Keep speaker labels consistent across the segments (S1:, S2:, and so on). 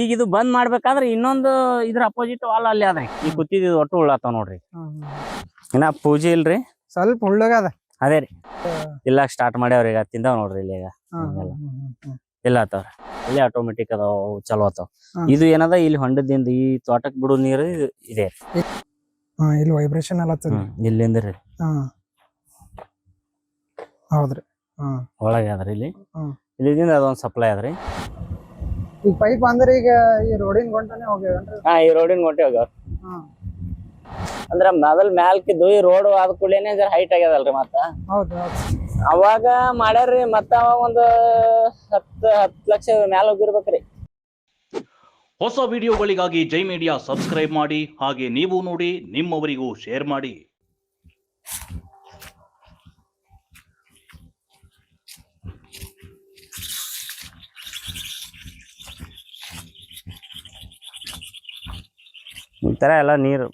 S1: ಈಗ ಇದು ಬಂದ್ ಮಾಡ್ಬೇಕಾದ್ರೆ ಇನ್ನೊಂದು ಇದ್ರ ಅಪೋಸಿಟ್ ವಾಲ್ ಅಲ್ಲಿ ಅದ್ರಿ ಈಗ ಕುತ್ತಿದ್ ಒಟ್ಟು ಉಳ್ಳಾತ ನೋಡ್ರಿ. ಇನ್ನ ಪೂಜೆ ಇಲ್ರಿ?
S2: ಸ್ವಲ್ಪ ಉಳ್ಳಗಾದ
S1: ಅದೇ. ರೀ. ಇಲ್ಲ ಸ್ಟಾರ್ಟ್ ಮಾಡ್ಯಾವ್ರಿ ಈಗ ತಿಂದಾವ್ ನೋಡ್ರಿ ಇಲ್ಲಿ ಈಗ. ಇಲ್ಲ ಆತವ್ರ. ಇಲ್ಲಿ ಆಟೋಮೆಟಿಕ್ ಅದಾವ ಚಲೋ ಆತಾವ. ಇದು ಏನದ ಇಲ್ಲಿ ಹೊಂಡದಿಂದ ಈ ತೋಟಕ್ ಬಿಡು ನೀರು ಇದೆ
S2: ಇಲ್ಲಿ ವೈಬ್ರೇಷನ್
S1: ಇಲ್ಲಿಂದ ರೀ.
S2: ಹೌದ್ರಿ.
S1: ಒಳಗೆ ಅದ್ರಿ ಇಲ್ಲಿ. ಇಲ್ಲಿಂದ ಅದೊಂದ್ ಸಪ್ಲೈ ಅದ್ರಿ.
S2: ಈಗ ಪೈಪ್ ಅಂದ್ರೆ ಈಗ ಈ ರೋಡಿನ ಹೋಗ್ಯಾವ ರೀ
S1: ಹಾ ಈ ರೋಡಿನ ಹೊಂಟೆ ಹೋಗ್ಯಾವ.
S2: ಹಾ.
S1: ಅಂದ್ರ ಮೊದಲ್ ಮ್ಯಾಲ್ಕಿದ್ದು ಈ ರೋಡ್ ಆದ ಕೂಡಲೇನೆ ಜರ ಹೈಟ್ ಆಗ್ಯದಲ್ರಿ ಮತ್ತ.
S2: ಹೌದು ಹೌದು.
S1: ಅವಾಗ ಮಾಡ್ಯಾರ್ರಿ ಮತ್ತ ಅವಾಗ ಒಂದ್ ಹತ್ತ ಹತ್ತ್ ಲಕ್ಷ ಮ್ಯಾಲ ಹೋಗಿರ್ಬೇಕ್ರಿ.
S3: ಹೊಸ ವಿಡಿಯೋಗಳಿಗಾಗಿ ಜೈ ಮೀಡಿಯಾ ಸಬ್ಸ್ಕ್ರೈಬ್ ಮಾಡಿ ಹಾಗೆ ನೀವು ನೋಡಿ ನಿಮ್ಮವರಿಗೂ ಶೇರ್ ಮಾಡಿ.
S1: ಈ ತರ ಎಲ್ಲಾ ನೀರು.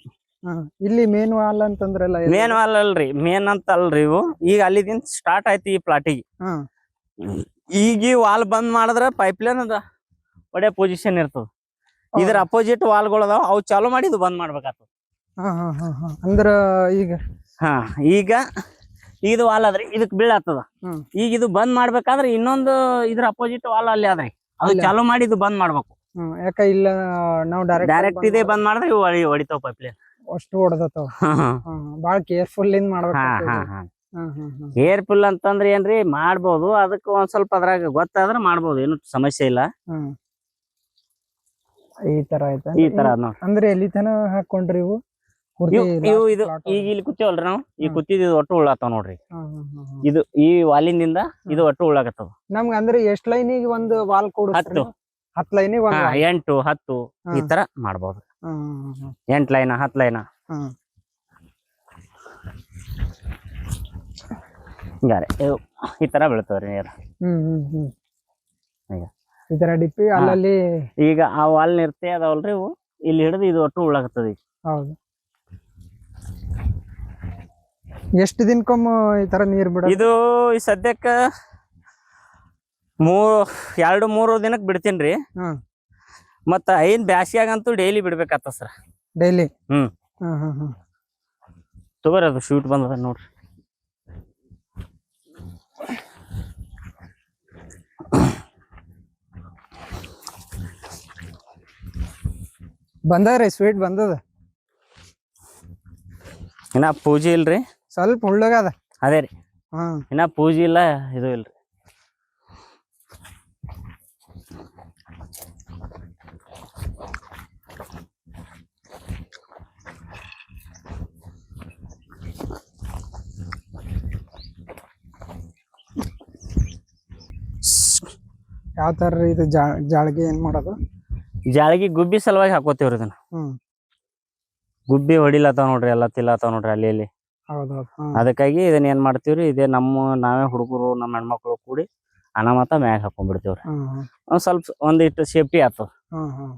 S2: ಇಲ್ಲಿ ಮೇನ್ ವಾಲ್ ಅಂತಂದ್ರಲ್ಲ
S1: ಮೇನ್ ವಾಲ್ ಅಲ್ರಿ ಮೇನ್ ಅಂತ ಅಲ್ರಿ ಇವು. ಈಗ ಅಲ್ಲಿದಿಂದ ಸ್ಟಾರ್ಟ್ ಆಯ್ತು ಈ ಪ್ಲಾಟಿಗೆ ಈಗ ಈ ವಾಲ್ ಬಂದ್ ಮಾಡಿದ್ರೆ ಪೈಪ್ ಲೈನ್ ಅದ ಒಡೆ ಪೊಸಿಷನ್ ಇರ್ತದ. ಇದ್ರ ಅಪೋಸಿಟ್ ವಾಲ್ಗಳು ಅದಾವ ಅವು ಚಾಲೂ ಮಾಡಿ ಇದು ಬಂದ್ ಮಾಡ್ಬೇಕಾಗ್ತದ.
S2: ಅಂದ್ರ ಈಗ?
S1: ಹಾ ಈಗ ಇದು ವಾಲ್ ಆದ್ರಿ ಇದಕ್
S2: ಬೀಳತ್ತದ.
S1: ಈಗ ಇದು ಬಂದ್ ಮಾಡ್ಬೇಕಾದ್ರೆ ಇನ್ನೊಂದು ಇದ್ರ ಅಪೋಸಿಟ್ ವಾಲ್ ಅಲ್ಲಿ ಆದ್ರಿ ಅದು ಚಾಲು ಮಾಡಿ ಇದು ಬಂದ್ ಮಾಡ್ಬೇಕು.
S2: ಯಾಕ ಇಲ್ಲ ನಾವು ಡೈರೆಕ್ಟ್
S1: ಡೈರೆಕ್ಟ್ ಇದೇ ಬಂದ್ ಮಾಡಿದ್ರೆ ಇವು ಹೊಡಿ ಹೊಡಿತಾವ ಪೈಪ್ಲೈನ್
S2: ಅಷ್ಟು ಹೊಡೆದತ್ತಾವ ಬಾಳ ಕೇರ್ಫುಲ್ ಇಂದ ಮಾಡ್ಬೇಕು
S1: ಕೇರ್ಫುಲ್ ಅಂತಂದ್ರೆ ಏನ್ರಿ ಮಾಡ್ಬೋದು. ಅದಕ್ಕೆ ಒಂದ್ ಸ್ವಲ್ಪ ಅದ್ರಾಗ ಗೊತ್ತಾದ್ರೆ ಮಾಡ್ಬೋದು ಏನು ಸಮಸ್ಯೆ ಇಲ್ಲ.
S2: ಈ ತರ ಆಯ್ತಾ
S1: ಈ ತರ
S2: ಅಂದ್ರೆ ಎಲ್ಲಿ ತನ ಹಾಕೊಂಡ್ರಿ ಇವು?
S1: ಇವು ಇದು ಈಗ ಇಲ್ಲಿ ಕೂತೇವಲ್ರಿ ನಾವು? ಈ
S2: ಹ್ಮ್.
S1: ಕೂತಿದ್ದು ಒಟ್ಟು ಉಳ್ಳಾತಾವ ನೋಡ್ರಿ. ಇದು ಈ ವಾಲಿನಿಂದ ಇದು ಒಟ್ಟು ಉಳ್ಳಾಗತ್ತದ.
S2: ನಮ್ಗ ಅಂದ್ರೆ ಎಷ್ಟ್ ಲೈನಿಗೆ ಒಂದು ವಾಲ್ ಕೂಡ
S1: ಹತ್ತು.
S2: ಹತ್ ಲೈನ್
S1: ಹಾ. ಎಂಟು ಹತ್ತು ಈ ತರ ಮಾಡ್ಬೋದು. ಎಂಟ್ ಲೈನ್ ಹತ್ ಲೈನ್. ಹಿಂಗಾರೆ ಇವು ಈ ತರ ಬೀಳ್ತಾವ್ರಿ ನೀರು.
S2: ಈ ತರ ಡಿಪ್ಪಿ ಅಲ್ಲಲ್ಲಿ
S1: ಈಗ ಆ ವಾಲ್ ನಿರ್ತೆ ಅದಾವಲ್ರಿ ಇವು. ಇಲ್ಲಿ ಹಿಡಿದು ಇದು ಒಟ್ಟು ಉಳ್ಳಾಗತ್ತದ ಈಗ.
S2: ಹೌದು. ಎಷ್ಟು ದಿನಕ್ಕೊಮ್ಮ ಈ ತರ ನೀರ್ ಬಿಡ
S1: ಇದು ಈ ಸದ್ಯಕ್ಕ ಮೂರ್ ಎರಡು ಮೂರು ದಿನಕ್ ಬಿಡ್ತೀನಿ
S2: ರೀ
S1: ಮತ್ತ ಐನ್ ಬ್ಯಾಸ್ಗ್ಯಾಗಂತೂ ಡೈಲಿ ಬಿಡ್ಬೇಕಾತ ಸರ್
S2: ಡೈಲಿ
S1: ಹ್ಮ್. ತಗೋರಿ ಅದು ಶೂಟ್ ಬಂದದ ನೋಡ್ರಿ.
S2: ರೀ ಸ್ವೀಟ್ ಬಂದದ.
S1: ಇನ್ನ ಪೂಜೆ ಇಲ್ರಿ?
S2: ಸ್ವಲ್ಪ ಹುಳ್ಳಗದ
S1: ಅದೇ ರೀ.
S2: ಹ್ಮ್.
S1: ಇನ್ನ ಪೂಜೆ ಇಲ್ಲ ಇದು ಇಲ್ರಿ.
S2: ಯಾವ ತರ ಇದು ಜಾಳಿಗೆ ಏನ್ ಮಾಡೋದು?
S1: ಜಾಳಗಿ ಗುಬ್ಬಿ ಸಲುವಾಗಿ ಹಾಕೋತೀವ್ರಿ ಇದನ್ನ.
S2: ಹ್ಮ್.
S1: ಗುಬ್ಬಿ ಹೊಡಿಲತ್ತಾವ ನೋಡ್ರಿ ಎಲ್ಲ ತಿಲ್ಲತ್ತಾವ ನೋಡ್ರಿ ಅಲ್ಲಿ ಇಲ್ಲಿ.
S2: ಹೌದೌದು
S1: ಅದಕ್ಕಾಗಿ ಇದನ್ನ ಏನ್ ಮಾಡ್ತೀವ್ರಿ ಇದೇ ನಮ್ಮ ನಾವೇ ಹುಡುಗರು ನಮ್ಮ ಹೆಣ್ಮಕ್ಳು ಕೂಡಿ ಅನಾಮತ ಮ್ಯಾಗ ಹಾಕೊಂಡ್ಬಿಡ್ತೀವ್ರಿ.
S2: ಹ್ಮ್
S1: ಒಂದ್ ಸ್ವಲ್ಪ ಒಂದಿಷ್ಟು ಸೇಫ್ಟಿ ಆತದ
S2: ಹ್ಮ್ ಹ್ಮ್.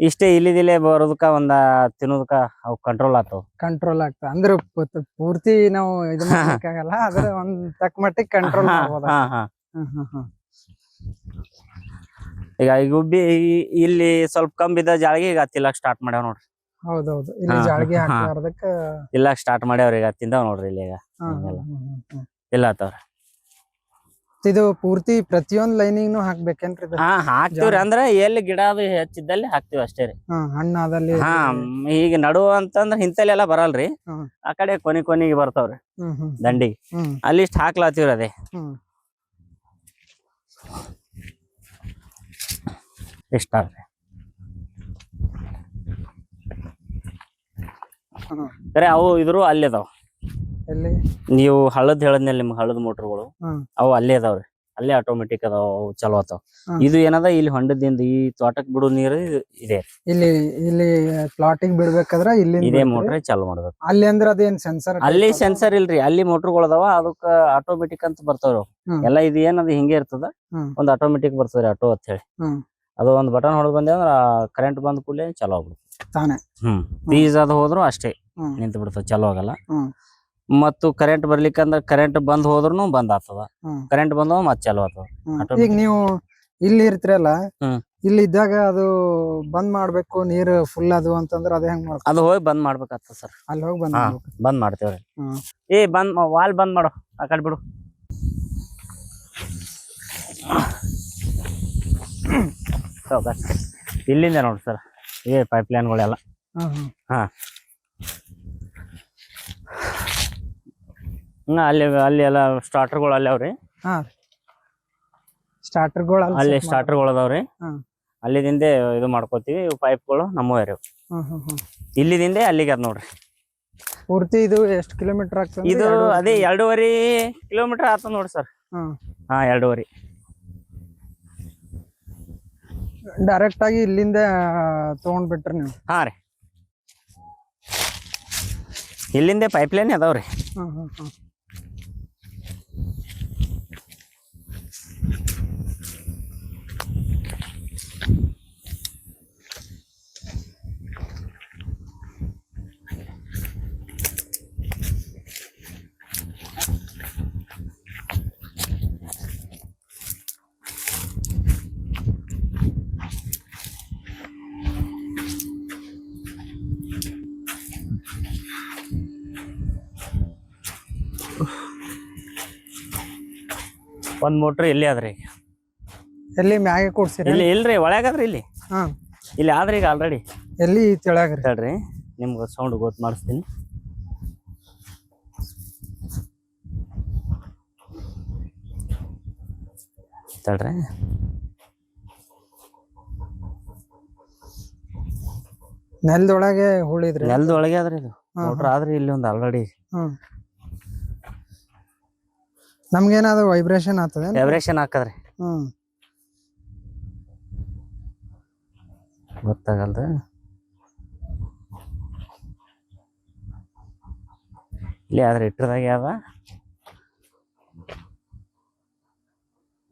S1: ಇಷ್ಟೇ ಇಲ್ಲಿದಿಲ್ಲೇ ಬರೋದಕ್ಕ ಒಂದ ತಿನ್ನೋದಕ್ಕ ಅವು ಕಂಟ್ರೋಲ್ ಆತವ
S2: ಕಂಟ್ರೋಲ್ ಆಗ್ತಾವ ಅಂದ್ರೆ ಪೂರ್ತಿ- ಪೂರ್ತಿ ನಾವು ಇದನ್ನ ಮಾಡಕ್ಕಾಗಲ್ಲ ಅದ್ರ ಒಂದ್ ತಕ್ಕ ಮಟ್ಟಿಗೆ ಕಂಟ್ರೋಲ್ ಮಾಡ್ಬೋದ?
S1: ಹಾ ಹಾ.
S2: ಹ್ಮ್ ಹ್ಮ್ ಹ್ಮ್.
S1: ಈಗ ಈ ಗುಬ್ಬಿ ಈ- ಇಲ್ಲಿ ಸ್ವಲ್ಪ ಕಂಬಿದ ಜಾಳಿಗೆ ಜಾಳಗಿ ಈಗ ತಿಲ್ಲಕ್ ಸ್ಟಾರ್ಟ್ ಮಾಡ್ಯಾವ ನೋಡ್ರಿ.
S2: ಇಲ್ಲ ಇಲ್ಲಿ
S1: ಹಾ,
S2: ಜಾಳ್ಗಿ
S1: ಹಾ.
S2: ಹಾಕ್ಲಾರ್ದಕ್ಕ
S1: ತಿಲ್ಲಕ್ ಸ್ಟಾರ್ಟ್ ಮಾಡ್ಯಾವ್ರಿ ಈಗ ತಿಂದಾವ್ ನೋಡ್ರಿ ಇಲ್ಲಿ ಈಗ. ಇಲ್ಲ ಆತವ್ರ
S2: ಇದು ಪೂರ್ತಿ ಪ್ರತಿಯೊಂದ್ ಲೈನಿಂಗ್ನು ಹಾಕ್ಬೇಕೇನ್ರಿ ಇದು?
S1: ಹಾ ಹಾಕ್ತಿವ್ರಿ. ಅಂದ್ರ ಎಲ್ಲಿ ಗಿಡ ಅದು ಹೆಚ್ಚಿದ್ದಲ್ಲಿ ಹಾಕ್ತಿವಿ ಅಷ್ಟೇ ರೀ.
S2: ಹಾ
S1: ಹಾ ಮ್, ಈಗ ನಡುವ ಅಂತಂದ್ರ ಎಲ್ಲ ಬರಲ್ರಿ.
S2: ಹ್ಮ್.
S1: ಆ ಕಡೆ ಕೊನಿ ಕೊನಿಗೆ ಬರ್ತಾವ್ರಿ.
S2: ಹ್ಮ್ ಹ್ಮ್
S1: ದಂಡಿಗೆ.
S2: ಹ್ಮ್.
S1: ಅಲ್ಲಿ ಇಷ್ಟ ಹಾಕ್ಲಾತಿವ್ರಿ ಅದೇ.
S2: ಹ್ಮ್.
S1: ಇಷ್ಟ ರೀ
S2: ಹ್ಮ್.
S1: ಅವು ಇದ್ರು ಅಲ್ಲಿ ಅದಾವ.
S2: ಎಲ್ಲಿ?
S1: ನೀವು ಹಳದ್ ಹೇಳದ್ನಲ್ಲಿ ನಿಮ್ಗೆ ಹಳದ್ ಮೋಟ್ರ್ಗಳು. ಅವು ಅಲ್ಲೇ ಅದಾವ್ರಿ. ಅಲ್ಲೇ ಆಟೋಮೆಟಿಕ್ ಅದಾವ ಚಲೋ
S2: ಆತಾವ.
S1: ಇದು ಏನದ ಇಲ್ಲಿ ಹೊಂಡದಿಂದ ಈ ತೋಟಕ್ ಬಿಡು ನೀರು ಇದೆ.
S2: ಇಲ್ಲಿ ಇಲ್ಲಿ ಪ್ಲಾಟಿಂಗ್ ಬಿಡ್ಬೇಕಾದ್ರ ಇಲ್ಲಿ
S1: ಇದೇ ಮೋಟ್ರ್ ಚಾಲು ಮಾಡ್ಬೇಕು.
S2: ಅಲ್ಲಿ ಅಂದ್ರ ಅದೇನ್ ಸೆನ್ಸರ್
S1: ಅಲ್ಲಿ ಸೆನ್ಸರ್ ಇಲ್ರಿ ಅಲ್ಲಿ ಮೋಟ್ರ್ಗಳು ಅದಾವ ಅದಕ್ಕ ಆಟೋಮೆಟಿಕ್ ಅಂತ ಬರ್ತಾವ್ರಿ. ಎಲ್ಲ ಇದು ಏನದ ಹಿಂಗೆ ಇರ್ತದ. ಒಂದ್ ಆಟೋಮೆಟಿಕ್ ಬರ್ತದ್ರಿ ಆಟೋ ಅಂತ ಹೇಳಿ. ಅದು ಒಂದ್ ಬಟನ್ ಹೊಡೆದ್ ಬಂದೆ ಅಂದ್ರ ಕರೆಂಟ್ ಬಂದ ಕೂಡಲೇ ಚಲೋ ಆಗ್ಬಿಡುತ್ತೆ
S2: ತಾನೇ.
S1: ಹ್ಮ್. ಪೀಸ್ ಅದು ಹೋದ್ರು ಅಷ್ಟೇ ನಿಂತ ಬಿಡ್ತಾವ ಚಲೋ ಆಗಲ್ಲ. ಮತ್ತು ಕರೆಂಟ್ ಬರ್ಲಿಕ್ಕಂದ್ರ ಕರೆಂಟ್ ಬಂದ್ ಹೋದ್ರು ಬಂದ್ ಆಗ್ತದ.
S2: ಹ್ಮ್.
S1: ಕರೆಂಟ್ ಬಂದ ಮತ್ ಚಲೋ
S2: ಆತದ. ಈಗ ನೀವು ಇಲ್ಲಿ ಇರ್ತೀರಲ್ಲ
S1: ಹ್ಮ್.
S2: ಇಲ್ಲಿ ಇದ್ದಾಗ ಅದು ಬಂದ್ ಮಾಡ್ಬೇಕು ನೀರ್ ಫುಲ್ ಅದು ಅಂತಂದ್ರ ಅದೇ ಹೆಂಗ್ ಮಾಡ್ಕೊ
S1: ಅದು ಹೋಗಿ ಬಂದ್ ಮಾಡ್ಬೇಕಾಗ್ತದ ಸರ್.
S2: ಅಲ್ಲಿ ಹೋಗಿ ಬಂದ್
S1: ಹಾ.
S2: ಮಾಡ್ಬೇಕು.
S1: ಬಂದ್ ಮಾಡ್ತೇವ್ರಿ.
S2: ಹ್ಮ್.
S1: ಏ ಬಂದ್ ವಾಲ್ ಬಂದ್ ಮಾಡು ಆ ಕಡೆ ಬಿಡು. ಸಾವ್ಕಾಶ. ಇಲ್ಲಿಂದ ನೋಡಿ ಸರ್ ಏ ಪೈಪ್ ಲೈನ್ಗಳೆಲ್ಲ
S2: ಹ್ಮ್ ಹ್ಮ್.
S1: ಹಾ. ಹ್ಮ್, ಅಲ್ಲಿ ಅಲ್ಲಿ ಎಲ್ಲ ಸ್ಟಾರ್ಟರ್ಗಳು ಅಲ್ಲಿ ಅವ್ರಿ
S2: ಹಾ ಸ್ಟಾರ್ಟರ್ಗಳು
S1: ಅಲ್ಲಿ ಸ್ಟಾರ್ಟರ್ಗಳು ಅದಾವ್ರಿ.
S2: ಹಾ.
S1: ಅಲ್ಲಿದಿಂದೆ ಇದು ಮಾಡ್ಕೋತೀವಿ ಇವು ಪೈಪ್ಗಳು ನಮ್ಮವೇ ರೀ.
S2: ಹ್ಮ್ ಹ್ಮ್ ಹ್ಮ್.
S1: ಇಲ್ಲಿದಿಂದೆ ಅಲ್ಲಿಗೆ ಅದ್ ನೋಡ್ರಿ.
S2: ಪೂರ್ತಿ ಇದು ಎಷ್ಟು ಕಿಲೋಮೀಟರ್ ಆಗ್ತದೆ
S1: ಇದು ಅದೇ ಎರಡೂವರೆ ಕಿಲೋಮೀಟರ್ ಆತದ ನೋಡಿ ಸರ್.
S2: ಹ್ಮ್
S1: ಹಾ ಎರಡೂವರೆ.
S2: ಡೈರೆಕ್ಟ್ ಆಗಿ ಇಲ್ಲಿಂದ ತಗೊಂಡ್ಬಿಟ್ರಿ ನೀವು?
S1: ಹಾ ರೀ. ಇಲ್ಲಿಂದೆ ಪೈಪ್ ಲೈನ್ ಅದಾವ್ರಿ.
S2: ಹ್ಮ್ ಹ್ಮ್ ಹ್ಮ್.
S1: ಒಂದ್ ಮೋಟ್ರ್ ಇಲ್ಲಿ ಈಗ
S2: ಎಲ್ಲಿ ಮ್ಯಾಗೆ ಕೂಡ್ಸಿರಿ?
S1: ಇಲ್ಲಿ ಇಲ್ರಿ ಒಳಗಾದ್ರಿ ಇಲ್ಲಿ.
S2: ಹಾ.
S1: ಇಲ್ಲಿ ಆದ್ರೆ ಈಗ ಆಲ್ರೆಡಿ
S2: ಎಲ್ಲಿ ತೆಳಗ್ರಿ
S1: ತಡ್ರಿ ನಿಮ್ಗೆ ಸೌಂಡ್ ಗೊತ್ತು ಮಾಡಿಸ್ತೀನಿ. ತಡ್ರಿ
S2: ನೆಲದೊಳಗೆ ಹುಳಿದ್ರಿ?
S1: ನೆಲದೊಳಗೆ ಆದ್ರಿ ಇದು. ಮೋಟ್ರ್ ಆದ್ರಿ ಇಲ್ಲಿ ಒಂದು ಆಲ್ರೆಡಿ
S2: ಹ್ಮ್ ನಮ್ಗೇನಾದ್ರು ವೈಬ್ರೇಷನ್ ಆಗ್ತದೆ
S1: ವೈಬ್ರೇಷನ್ ಹಾಕದ್ರಿ
S2: ಹ್ಮ್.
S1: ಗೊತ್ತಾಗಲ್ದ? ಇಲ್ಲಿ ಆದ್ರೆ ಇಟ್ಟದಾಗ ಯಾವ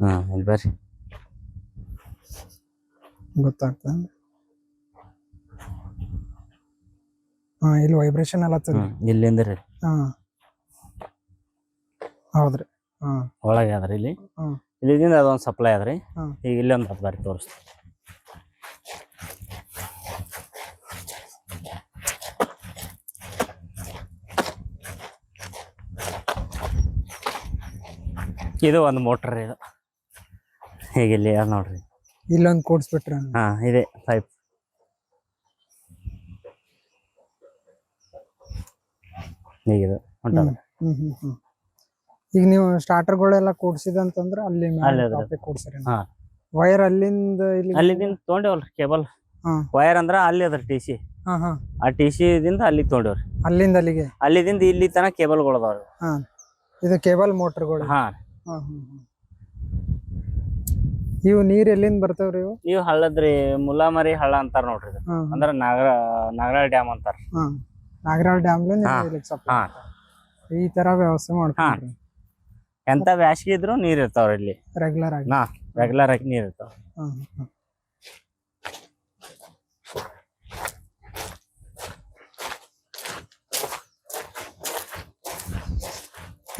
S1: ಹಾ ಇಲ್ಲಿ ಬರ್ರಿ.
S2: ಗೊತ್ತಾಗ್ತದೆ ಹಾ ಇಲ್ಲಿ ವೈಬ್ರೇಷನ್
S1: ಹ್ಮ್ ಇಲ್ಲಿಂದ ರೀ.
S2: ಹಾ. ಹೌದ್ರಿ.
S1: ಒಳಗೆ ಅದ್ರಿ ಇಲ್ಲಿ.
S2: ಇಲ್ಲಿದಿಂದ
S1: ಇಲ್ಲಿಂದ ಅದೊಂದು ಸಪ್ಲೈ ಅದ್ರಿ. ಈಗ ಇಲ್ಲೊಂದು ಹತ್ತು ಬಾರಿ ತೋರಿಸ್ತೀನಿ. ಇದು ಒಂದು ಮೋಟ್ರ್ ಇದು. ಈಗ ಇಲ್ಲಿ ಯಾರು ನೋಡ್ರಿ.
S2: ಇಲ್ಲೊಂದು ಕೂಡಿಸ್ಬಿಟ್ರೆ
S1: ಹಾ ಇದೆ ಪೈಪ್ ಹೀಗಿದು ಹೊಂಟದ
S2: ಹ್ಮ್ ಹ್ಮ್ ಹ್ಮ್. ಈಗ ನೀವು ಸ್ಟಾರ್ಟರ್ ಗಳೆಲ್ಲ ಕೂಡ್ಸಿದಂತಂದ್ರ ಅಲ್ಲಿ
S1: ಅಲ್ಲಿ
S2: ಕೂಡ್ಸಿರಿ
S1: ಹಾ.
S2: ವೈರ್ ಅಲ್ಲಿಂದ ಇಲ್ಲಿ
S1: ಅಲ್ಲಿದಿಂದ ತೊಗೊಂಡೇವಲ್ರಿ ಕೇಬಲ್.
S2: ಹಾ.
S1: ವೈರ್ ಅಂದ್ರ ಅಲ್ಲಿ ಅದ್ರ ಟಿ ಸಿ
S2: ಹಾ ಹಾ.
S1: ಆ ಟಿ ದಿಂದ ಅಲ್ಲಿ ತೊಗೊಂಡೇವ್ರಿ.
S2: ಅಲ್ಲಿಂದ ಅಲ್ಲಿಗೆ?
S1: ಅಲ್ಲಿಂದ ಇಲ್ಲಿ ತನಕ ಕೇಬಲ್ಗಳು ಅದಾವ್ರಿ
S2: ಹಾ. ಇದು ಕೇಬಲ್ ಮೋಟರ್ಗಳು?
S1: ಹಾ.
S2: ಹಾ ಹಾ ಹಾ. ಇವು ನೀರ್ ಎಲ್ಲಿಂದ ಬರ್ತಾವ್ರಿ ಇವು?
S1: ನೀವು ಹಳ್ಳದ್ರಿ ಮುಲಾಮರಿ ಹಳ್ಳ ಅಂತಾರ ನೋಡ್ರಿ ಇದು.
S2: ಹಾ
S1: ಅಂದ್ರ ನಾಗರ ನಾಗರ ಡ್ಯಾಮ್ ಅಂತಾರ.
S2: ಹಾ. ನಾಗರಾಳ್ ಡ್ಯಾಮ್
S1: ಹಾ. ಹಾ.
S2: ಈ ತರ ವ್ಯವಸ್ಥೆ ಮಾಡ್ಕೊಂಡ್ರಿ.
S1: ಎಂತ ಬ್ಯಾಸ್ಗಿ ಇದ್ರು ನೀರ್ ಇರ್ತಾವ್ರಿ ಇಲ್ಲಿ.
S2: ರೆಗ್ಯುಲರ್ ಆಗಿ.
S1: ನಾ ರೆಗ್ಯುಲರ್ ಆಗಿ ನೀರ್ ಇರ್ತಾವ.
S2: ಎರಡು ಹಾ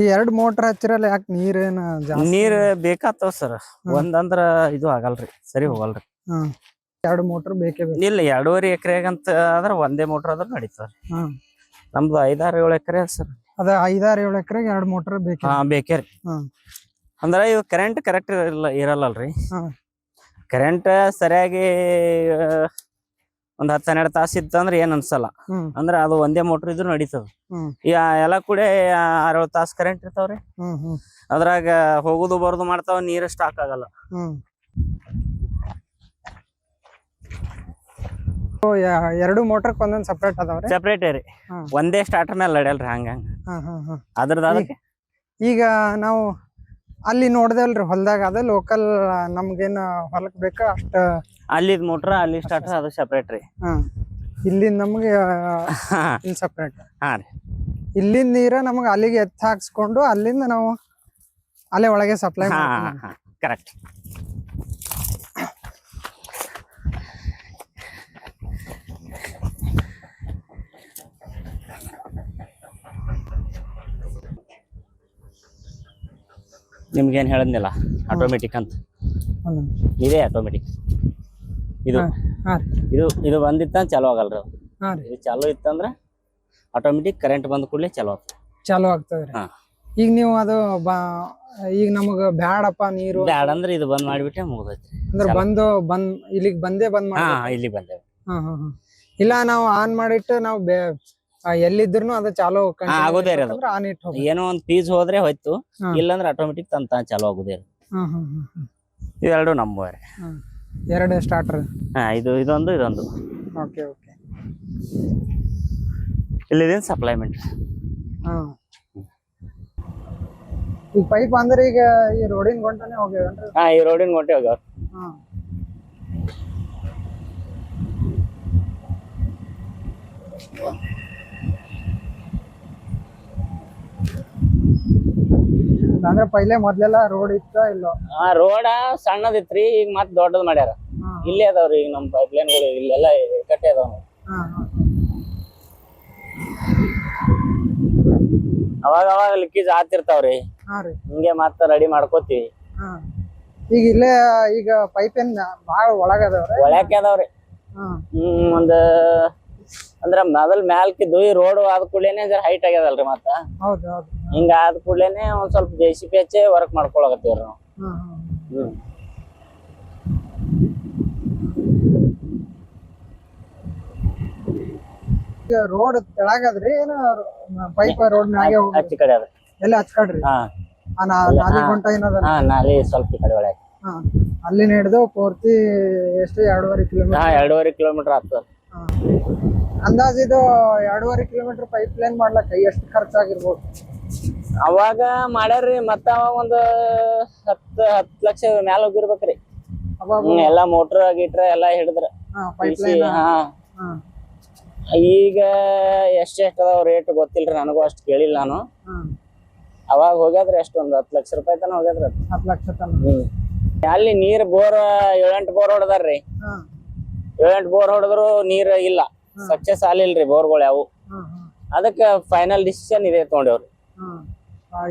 S2: ಈ ಎರಡ್ ಮೋಟರ್ ಹಚ್ಚಿರಲ್ಲ ಯಾಕೆ ನೀರೇನ ಜಾಸ್ತಿ?
S1: ನೀರ್ ಬೇಕಾಗ್ತಾವ ಸರ್. ಒಂದಂದ್ರ ಇದು ಆಗಲ್ರಿ ಸರಿ ಹೋಗಲ್ರಿ.
S2: ಎರಡು ಮೋಟರ್ ಬೇಕೇ ಬೇಕು.
S1: ಇಲ್ಲ ಎರಡೂವರೆ ಎಕರೆಗಂತ ಆದ್ರ ಒಂದೇ ಮೋಟ್ರ್ ಆದ್ರ ನಡೀತಾರ
S2: ಹಾ
S1: ನಮ್ದು ಐದಾರು ಏಳು ಎಕರೆ ಸರ್.
S2: ಅದ ಐದಾರು ಏಳು ಎಕರೆಗೆ ಎರಡು ಮೋಟರ್ ಬೇಕು
S1: ಹಾ ಬೇಕೇ ರೀ ಅಂದ್ರ ಇದು ಕರೆಂಟ್ ಕರೆಕ್ಟ್ ಇರಲ್ಲ ಇರಲ್ಲಲ್ರಿ. ಕರೆಂಟ್ ಸರಿಯಾಗಿ ಒಂದ್ ಹತ್ತು ಹನ್ನೆರಡು ತಾಸು ಇತ್ತಂದ್ರ ಏನ್ ಅನ್ಸಲ್ಲ.
S2: ಅಂದ್ರೆ
S1: ಅಂದ್ರ ಅದು ಒಂದೇ ಮೋಟರ್ ಇದ್ರು ನಡೀತದ.
S2: ಹ್ಮ್.
S1: ಈಗ ಎಲ್ಲ ಕೂಡ ಆರೇಳು ತಾಸು ಕರೆಂಟ್ ಇರ್ತಾವ್ರಿ.
S2: ಹ್ಮ್ ಹ್ಮ್.
S1: ಅದ್ರಾಗ ಹೋಗುದು ಬರುದು ಮಾಡ್ತಾವ ನೀರು ಸ್ಟಾಕ್ ಆಗಲ್ಲ.
S2: ಹ್ಮ್. ಎರಡು ಮೋಟರ್ ಒಂದೊಂದು ಸಪ್ರೇಟ್ ಅದಾವ್ರಿ?
S1: ಸೆಪರೇಟ್ ರೀ. ಒಂದೇ ಸ್ಟಾರ್ಟರ್ ಮೇಲೆ ನಡೆಯಲ್ರಿ ಹಂಗ ಅದ್ರದ
S2: ಈಗ ನಾವು ಅಲ್ಲಿ ನೋಡ್ದೇವಲ್ರಿ ಹೊಲ್ದಾಗ ಅದ ಲೋಕಲ್ ನಮ್ಗೇನ ಹೊಲಕ್ ಬೇಕ ಅಷ್ಟ
S1: ಅಲ್ಲಿ ಮೋಟರ್ ಅಲ್ಲಿ ಸ್ಟಾರ್ಟರ್ ಅದು ಸೆಪರೇಟ್ ರೀ.
S2: ಇಲ್ಲಿ ಇಲ್ಲಿಂದ ನಮ್ಗೆ ಇಲ್ಲಿ ಸಪ್ರೇಟ್
S1: ಹಾ ರೀ.
S2: ಇಲ್ಲಿಂದ ನೀರ ನಮ್ಗೆ ಅಲ್ಲಿಗೆ ಎತ್ತ ಹಾಕ್ಸ್ಕೊಂಡು ಅಲ್ಲಿಂದ ನಾವು ಅಲ್ಲೇ ಒಳಗೆ ಸಪ್ಲೈ
S1: ಕರೆಕ್ಟ್ ನಿಮ್ಗೇನ್ ಹೇಳಿದ್ನಿಲ್ಲ? ಆಟೋಮೆಟಿಕ್ ಅಂತ. ಇದೇ ಆಟೋಮೆಟಿಕ್ ಇದು ಇದು ಇದು ಬಂದಿತ್ತ ಚಾಲೂ ಆಗಲ್ರಿ ಇದು ಚಾಲೂ ಇತ್ತಂದ್ರ ಆಟೋಮೆಟಿಕ್ ಕರೆಂಟ್ ಬಂದ ಕೂಡಲೇ ಚಾಲೂ ಆಗ್ತದೆ.
S2: ಚಾಲು ಆಗ್ತದೆ
S1: ಹಾ.
S2: ಈಗ ನೀವು ಅದು ಈಗ ನಮಗ ಬ್ಯಾಡಪ್ಪ ನೀರು.
S1: ಬ್ಯಾಡ ಅಂದ್ರೆ ಇದು ಬಂದ್ ಮಾಡಿಬಿಟ್ಟೆ ಮುಗ್ದೈತಿ
S2: ಅಂದ್ರೆ. ಬಂದು ಬಂದ್ ಇಲ್ಲಿಗೆ ಬಂದೇ ಬಂದ್ ಮಾಡಿ
S1: ಇಲ್ಲಿ ಬಂದೇವೆ
S2: ಇಲ್ಲ ನಾವು ಆನ್ ಮಾಡಿಟ್ಟು ನಾವು ಎಲ್ಲಿದ್ರು ಅದು ಚಾಲೋ
S1: ಆಗೋದೇ. ಏನೋ ಒಂದ್ ಪೀಸ್ ಹೋದ್ರೆ ಹೋಯ್ತು. ಇಲ್ಲಾಂದ್ರೆ ಆಟೋಮೆಟಿಕ್ ತಂತ ಚಾಲು ಆಗುದೇ ಇವೆರಡು ನಂಬರ್
S2: ಎರಡು ಸ್ಟಾರ್ಟರ್
S1: ಹಾ ಇದು ಇದೊಂದು ಇದೊಂದು.
S2: Okay okay.
S1: ಇಲ್ಲಿದೇನ್ ಸಪ್ಲೈಮೆಂಟ್
S2: ಹಾ. ಈಗ ಪೈಪ್ ಅಂದ್ರೆ ಈಗ ಈ ರೋಡಿನ ಗಂಟನೆ ಹೋಗ್ಯಾವೇನ್ರಿ?
S1: ಹಾ ಈ ರೋಡಿನ ಹೊಂಟೆ ಹೋಗ್ಯಾವ.
S2: ಹಾ. ಅಂದ್ರೆ ಪೈಲೆ ಮೊದ್ಲೆಲ್ಲ ರೋಡ್ ಇತ್ತ ಇಲ್ಲೋ?
S1: ಆ ರೋಡ ಸಣ್ಣದಿತ್ರಿ ಈಗ ಮತ್ ದೊಡ್ಡದ್ ಮಾಡ್ಯಾರ. ಇಲ್ಲೇ ಅದಾವ್ರಿ ಈಗ ನಮ್ ಪೈಪ್ಲೈನ್ಗಳು ಇಲ್ಲೆಲ್ಲ ಕಟ್ಟೆ ಅದಾವ ಅವಾಗ ಅವಾಗ ಲಿಕೇಜ್ ಆತಿರ್ತಾವ್ರಿ.
S2: ಹಾ ರೀ.
S1: ಹಿಂಗೆ ಮತ್ತ ರೆಡಿ ಮಾಡ್ಕೋತೀವಿ.
S2: ಹಾ. ಈಗ ಇಲ್ಲೇ ಈಗ ಪೈಪ್ ಏನ್ ಬಾಳ ಒಳಗದವ್ರಿ
S1: ಒಳ್ಯಾಕೆ ಅದಾವ್ರಿ. ಹ್ಮ್ ಒಂದ್ ಅಂದ್ರ ಮೊದಲ್ ಮ್ಯಾಲ್ಕಿದ್ದು ಈ ರೋಡ್ ಆದ ಕೂಡಲೇನೆ ಜರ ಹೈಟ್ ಆಗ್ಯದಲ್ರಿ ಮತ್ತ.
S2: ಹೌದು ಹೌದು.
S1: ಹಿಂಗ ಆದ ಕೂಡಲೇನೆ ಒಂದ್ ಸ್ವಲ್ಪ ಜೆ ಸಿ ಪಿ ಹಚ್ಚಿ ವರ್ಕ್ ಮಾಡ್ಕೊಳಕತ್ತೀವ್ರಿ ನಾವು.
S2: ಹಾ ಹಾ.
S1: ಹ್ಮ್.
S2: ರೋಡ್ ತೆಳಗದ್ರಿ ಏನ ಪೈಪ್ ರೋಡ್ ಮ್ಯಾಗೆ ಹೋಗ್
S1: ಹಚ್ಚಿ ಕಡೆ ಅದ
S2: ಎಲ್ಲ ಹಚ್ಕಡ್ರಿ
S1: ಹಾ.
S2: ಆ ನಾ- ನಾಲಿ ಗುಂಟ ಏನದ
S1: ಹಾ ನಾಲಿ ಸ್ವಲ್ಪ ಈ ಕಡೆ ಒಳಗೆ
S2: ಹಾ. ಅಲ್ಲಿ ನಡೆದು ಪೂರ್ತಿ ಎಷ್ಟು ಎರಡೂವರೆ
S1: ಹಾ
S2: ಕಿಲೋಮೀಟರ್
S1: ಎರಡೂವರೆ ಕಿಲೋಮೀಟರ್ ಆಗ್ತದ.
S2: ಅಂದಾಜ್ ಇದು ಎರಡೂವರೆ ಕಿಲೋಮೀಟರ್ ಪೈಪ್ ಲೈನ್ ಮಾಡ್ಲಕ್ಕ ಎಷ್ಟು ಖರ್ಚಾಗಿರ್ಬೋದು?
S1: ಅವಾಗ ಮಾಡ್ಯಾರ್ರಿ ಮತ್ತ ಅವಾಗ ಒಂದ್ ಹತ್ತ ಹತ್ತ್ ಲಕ್ಷ ಮ್ಯಾಲ ಹೋಗಿರ್ಬೇಕ್ರಿ. ಹ್ಮ್ ಎಲ್ಲಾ ಮೋಟ್ರ್ ಗೀಟ್ರ್ ಎಲ್ಲಾ ಹಿಡಿದ್ರ. ಹಾ ಈಗ ಎಷ್ಟ್ ಎಷ್ಟ್ ಅದಾವ ರೇಟ್ ಗೊತ್ತಿಲ್ರಿ ನನಗೂ ಅಷ್ಟ್ ಕೇಳಿಲ್ಲ ನಾನು. ಅವಾಗ ಹೋಗ್ಯಾದ್ರಿ ಎಷ್ಟ್ ಒಂದ್ ಹತ್ತ್ ಲಕ್ಷ ರೂಪಾಯಿ ತನ ಹೋಗ್ಯಾದ್ರಿ ಅದ್.
S2: ಹತ್ತು ಲಕ್ಷ ತನ.
S1: ಹ್ಮ್. ಅಲ್ಲಿ ನೀರ್ ಬೋರ್ ಏಳೆಂಟು ಬೋರ್ ಹೊಡೆದಾರ್ರಿ.
S2: ಹಾ.
S1: ಏಳೆಂಟು ಬೋರ್ ಹೊಡೆದ್ರು ನೀರ್ ಇಲ್ಲ. ಸಕ್ಸಸ್ ಆಗ್ಲಿಲ್ರಿ ಬೋರ್ಗಳು ಯಾವು.
S2: ಹಾ ಹಾ.
S1: ಅದಕ್ಕೆ ಫೈನಲ್ ಡಿಸಿಷನ್ ಇದೆ ತಗೊಂಡೇವ್ರಿ.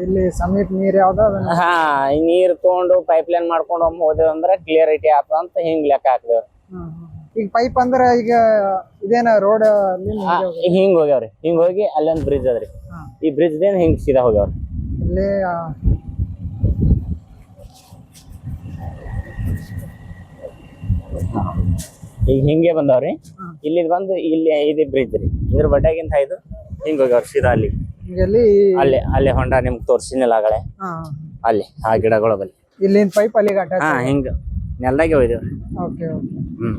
S2: ಇಲ್ಲಿ ಸಮೀಪ ನೀರ್ ಯಾವ್ದೋ?
S1: ಹಾ ಈ ನೀರ್ ತಗೊಂಡು ಪೈಪ್ ಲೈನ್ ಮಾಡ್ಕೊಂಡು ಒಮ್ಮೆ ಹೋದೇವ್ ಅಂದ್ರೆ ಕ್ಲಿಯರಿಟಿ ಆತ ಅಂತ ಹಿಂಗ್ ಲೆಕ್ಕ ಹಾಕ್ದೇವ್ರಿ.
S2: ಈಗ ಪೈಪ್ ಅಂದ್ರ ಈಗ ಇದೇನ ರೋಡ್
S1: ಹಿಂಗ್ ಹೋಗ್ಯಾವ್ರಿ. ಹಿಂಗ್ ಹೋಗಿ ಅಲ್ಲೊಂದ್ ಬ್ರಿಡ್ಜ್ ಅದ್ರಿ. ಈ ಬ್ರಿಡ್ಜ್ ದೇನ್ ಹಿಂಗ್ ಸೀದಾ ಹೋಗ್ಯಾವ್ರಿ.
S2: ಇಲ್ಲಿ
S1: ಈಗ ಹಿಂಗೆ ಬಂದವ್ರಿ. ಇಲ್ಲಿ ಬಂದು ಇಲ್ಲಿ ಇದು ಬ್ರಿಡ್ಜ್ ರೀ. ಇದ್ರ ಬಡ್ಡಾಗಿಂತ ಇದು ಹಿಂಗ್ ಹೋಗ್ಯಾವ್ರಿ ಸೀದಾ ಅಲ್ಲಿ
S2: ಇಲ್ಲಿ
S1: ಅಲ್ಲಿ ಅಲ್ಲಿ ಹೊಂಡ ನಿಮ್ಗೆ ತೋರಿಸಿನಲ್ಲ ಆಗಳೆ
S2: ಹಾ.
S1: ಅಲ್ಲಿ ಆ ಗಿಡಗಳ ಬಲ್ಲಿ.
S2: ಇಲ್ಲಿ ಪೈಪ್ ಅಲ್ಲಿಗೆ ಅಟ್ಯಾಚ್
S1: ಹಾ ಹಿಂಗ ನೆಲ್ದಾಗೆ ಹೋಯ್ದೇವ್ರಿ
S2: ಓಕೆ ಓಕೆ
S1: ಹ್ಮ್.